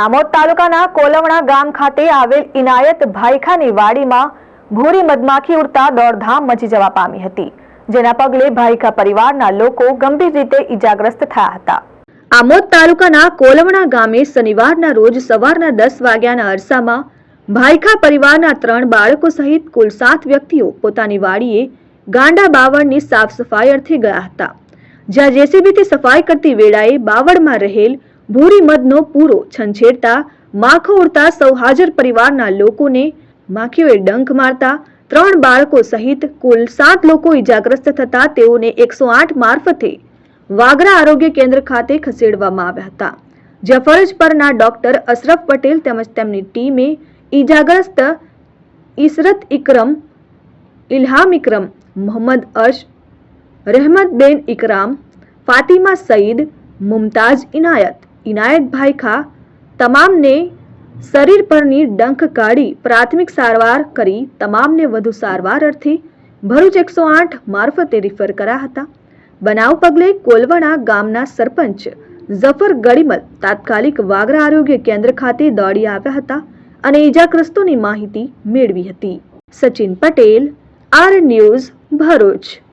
આમોદ તાલુકાના કોલવણા ગામ ખાતે આવેલ ઇનાયત ભાઈખાની વાડીમાં ભૂરી મધમાખી ઉડતા દોડધામ મચી જવા પામી હતી, જેના પગલે ભાઈખા પરિવારના લોકો ગંભીર રીતે ઈજાગ્રસ્ત થયા હતા. આમોદ તાલુકાના કોલવણા ગામે શનિવારના રોજ સવારના દસ વાગ્યાના અરસામાં ભાઈખા પરિવારના ત્રણ બાળકો સહિત કુલ સાત વ્યક્તિઓ પોતાની વાડીએ ગાંડા બાવળની સાફ સફાઈ અર્થે ગયા હતા. જ્યાં જેસીબીથી સફાઈ કરતી વેળાએ બાવળમાં રહેલ ભૂરી મધનો પૂરો છંછેડતા, માખો ઉડતા સૌ હાજર પરિવારના લોકોને માખીઓએ ડંખ મારતા, ત્રણ બાળકો સહિત કુલ સાત લોકો ઇજાગ્રસ્ત થતા તેઓને એકસો આઠ મારફતે વાગરા આરોગ્ય કેન્દ્ર ખાતે ખસેડવામાં આવ્યા હતા. જ્યાં ફરજ પરના ડોક્ટર અશરફ પટેલ તેમજ તેમની ટીમે ઈજાગ્રસ્ત ઇસરત ઇકરમ, ઇલ્હામ ઇકરમ, મોહમ્મદ અર્શ રહેમતબેન ઇકરામ, ફાતિમા સઈદ, મુમતાજ ઇનાયત ઇનાયતભાઈ ખા તમામને શરીર પરની ડંખ કાઢી પ્રાથમિક સારવાર કરી તમામને વધુ સારવાર અર્થે ભરૂચ એકસો આઠ મારફતે રિફર કર્યા હતા. બનાવ પગલે કોલવણા ગામના સરપંચ ઝફર ગડીમલ તાત્કાલિક વાગરા આરોગ્ય કેન્દ્ર ખાતે દોડી આવ્યા હતા અને ઈજાગ્રસ્તોની માહિતી મેળવી હતી. Sachin Patel, R news Bharuch.